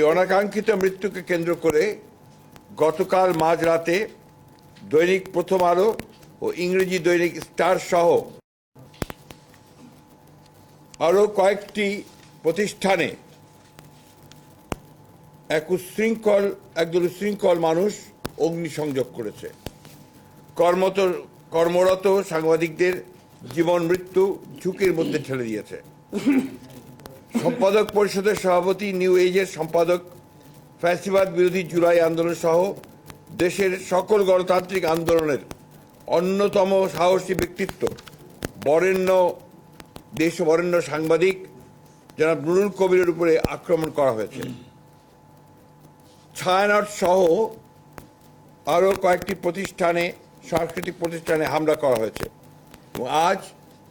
এই অনাকাঙ্ক্ষিত মৃত্যুকে কেন্দ্র করে গতকাল মাঝরাতে দৈনিক প্রথম আলো ও ইংরেজি দৈনিক স্টার সহ আরও কয়েকটি প্রতিষ্ঠানে এক উশৃঙ্খল একদল উশৃঙ্খল মানুষ অগ্নিসংযোগ করেছে। কর্মত, কর্মরত সাংবাদিকদের জীবন, মৃত্যু ঝুঁকির মধ্যে ঠেলে দিয়েছে। সম্পাদক পরিষদের সভাপতি নিউ এজের সম্পাদক, ফ্যাসিবাদ বিরোধী জুলাই আন্দোলন সহ দেশের সকল গণতান্ত্রিক আন্দোলনের অন্যতম সাহসী ব্যক্তিত্ব বরেণ্য দেশ বরেণ্য সাংবাদিক যারা নুরুল কবিরের উপরে আক্রমণ করা হয়েছে। ছায়ানট সহ আরও কয়েকটি প্রতিষ্ঠানে, সাংস্কৃতিক প্রতিষ্ঠানে হামলা করা হয়েছে। এবং আজ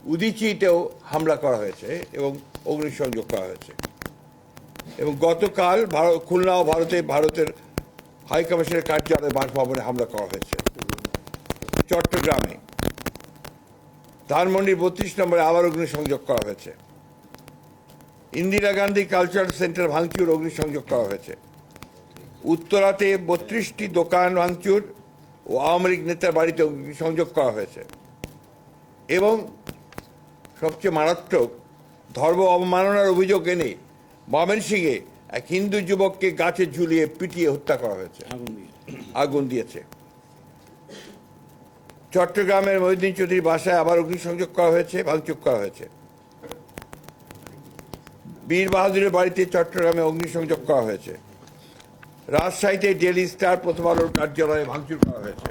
উদিচিতেও হামলা করা হয়েছে এবং অগ্নিসংযোগ করা হয়েছে। এবং গতকাল ভারত, খুলনা ও ভারতে, ভারতের হাইকমিশনের কার্যালয় বাসভবনে হামলা করা হয়েছে। চট্টগ্রামে। ধানমন্ডির বত্রিশ নম্বরে আবার অগ্নিসংযোগ করা হয়েছে। ইন্দিরা গান্ধী কালচারাল সেন্টার ভাঙচুর, অগ্নিসংযোগ করা হয়েছে। উত্তরাতে বত্রিশটি দোকান ভাঙচুর ও আওয়ামী লীগ নেতার বাড়িতে সংযোগ করা হয়েছে। এবং সবচেয়ে মারাত্মক ধর্ম অবমাননার অভিযোগ এনে ময়মনসিংহে এক হিন্দু যুবককে গাছে ঝুলিয়ে পিটিয়ে হত্যা করা হয়েছে। আগুন দিয়েছে। চট্টগ্রামের মহিউদ্দিন চৌধুরীর বাসায় আবার অগ্নিসংযোগ করা হয়েছে ভাঙচুর করা হয়েছে। বীর বাহাদুরের বাড়িতে চট্টগ্রামে অগ্নিসংযোগ করা হয়েছে। রাজশাহীতে ডেলি স্টার প্রথম আলোর কার্যালয়ে ভাঙচুর করা হয়েছে।